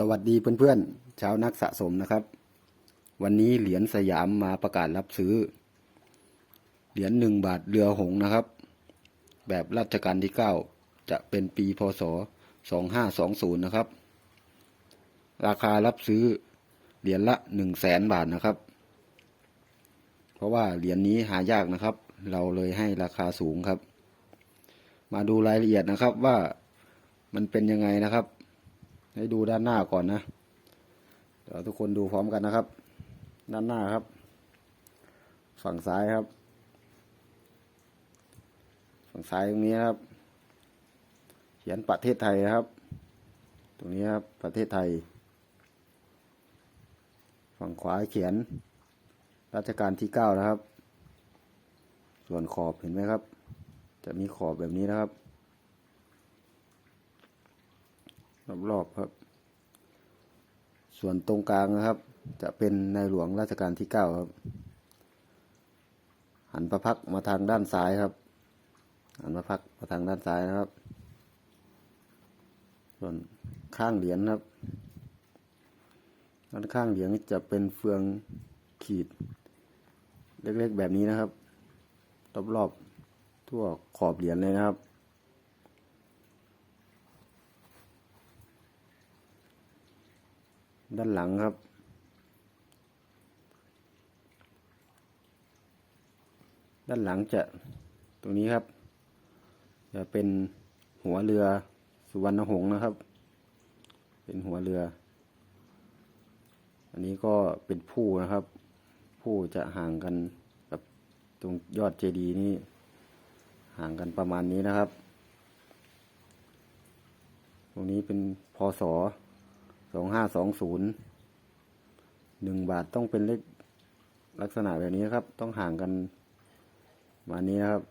สวัสดีเพื่อนๆชาวนักสะสมนะครับ วันนี้เหรียญสยามมาประกาศรับซื้อ เหรียญหนึ่งบาทเรือหงนะครับ แบบรัชกาลที่เก้าจะเป็นปีพศสองห้าสองศูนย์นะครับ ราคารับซื้อเหรียญละหนึ่งแสนบาทนะครับ เพราะว่าเหรียญนี้หายากนะครับ เราเลยให้ราคาสูงครับ มาดูรายละเอียดนะครับว่ามันเป็นยังไงนะครับ ให้ดูด้านหน้าก่อนนะเดี๋ยวทุกคนดูพร้อมกันนะครับ ด้านหน้าครับ ฝั่งซ้ายครับ ฝั่งซ้ายตรงนี้ครับ เขียนประเทศไทยนะครับ ตรงนี้ครับประเทศไทย ฝั่งขวาเขียนรัชกาลที่เก้านะครับ ส่วนขอบเห็นไหมครับ จะมีขอบแบบนี้นะครับ รอบๆครับ ส่วนตรงกลางนะครับ จะเป็นในหลวงราชการที่เก้าครับ หันพระพักมาทางด้านซ้ายครับ หันพระพักมาทางด้านซ้ายนะครับ ส่วนข้างเหรียญครับ ด้านข้างเหรียญจะเป็นเฟืองขีด เล็กๆแบบนี้นะครับรอบๆทั่วขอบเหรียญเลยนะครับ ด้านหลังครับ ด้านหลังจะตรงนี้ครับ จะเป็นหัวเรือสุวรรณหงส์นะครับ เป็นหัวเรือ อันนี้ก็เป็นผู้นะครับ ผู้จะห่างกันกับตรงยอดเจดีย์นี่ห่างกันประมาณนี้นะครับ ตรงนี้เป็นพศส สองห้าสองศูนย์หนึ่งบาทต้องเป็นเลขลักษณะแบบนี้ครับ ต้องห่างกันมานี้นะครับ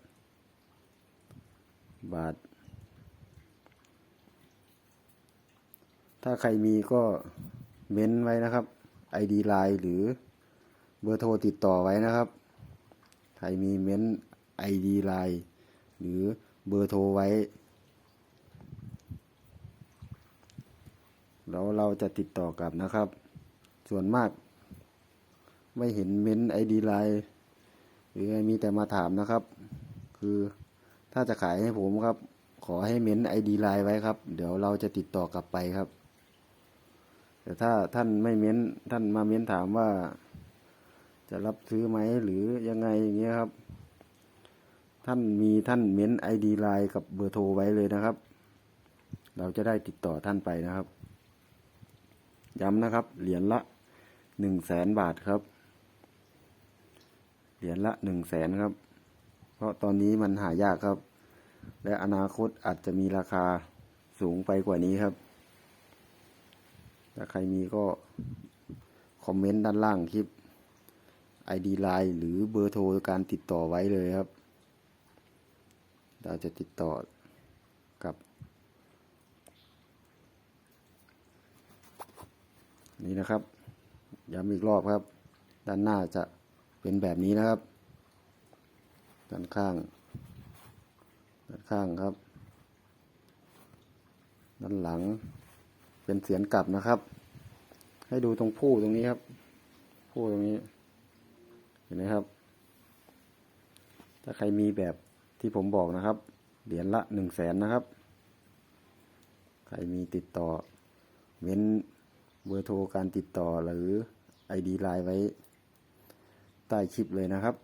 บาท ถ้าใครมีก็เม้นไว้นะครับ ID ไลน์หรือเบอร์โทรติดต่อไว้นะครับ ใครมีเม้น ID ไลน์หรือเบอร์โทรไว้ แล้วเราจะติดต่อกลับนะครับ ส่วนมาก ไม่เห็นเม้นไอดีไลน์หรือมีแต่มาถามนะครับ คือถ้าจะขายให้ผมครับ ขอให้เม้นไอดีไลน์ไว้ครับ เดี๋ยวเราจะติดต่อกลับไปครับ แต่ถ้าท่านไม่เม้นท่านมาเม้นถามว่า จะรับซื้อไหมหรือยังไงอย่างเงี้ยครับ ท่านมีท่านเม้นไอดีไลน์กับเบอร์โทรไว้เลยนะครับเราจะได้ติดต่อท่านไปนะครับ ย้ำนะครับ เหรียญละหนึ่งแสนบาทครับ เหรียญละหนึ่งแสนครับ เพราะตอนนี้มันหายากครับ และอนาคตอาจจะมีราคาสูงไปกว่านี้ครับ ถ้าใครมีก็คอมเมนต์ด้านล่างคลิป ID ไลน์หรือเบอร์โทรการติดต่อไว้เลยครับ เราจะติดต่อกับ นี่นะครับย้ำอีกรอบครับ ด้านหน้าจะเป็นแบบนี้นะครับ ด้านข้าง ด้านข้างครับ ด้านหลัง เป็นเสียนกลับนะครับ ให้ดูตรงผู้ตรงนี้ครับ ผู้ตรงนี้ เห็นไหมครับ ถ้าใครมีแบบที่ผมบอกนะครับ เหรียญละหนึ่งแสนนะครับ ใครมีติดต่อเม้น เบอร์โทรการติดต่อหรือ ID ไลน์ไว้ใต้คลิปเลยนะครับ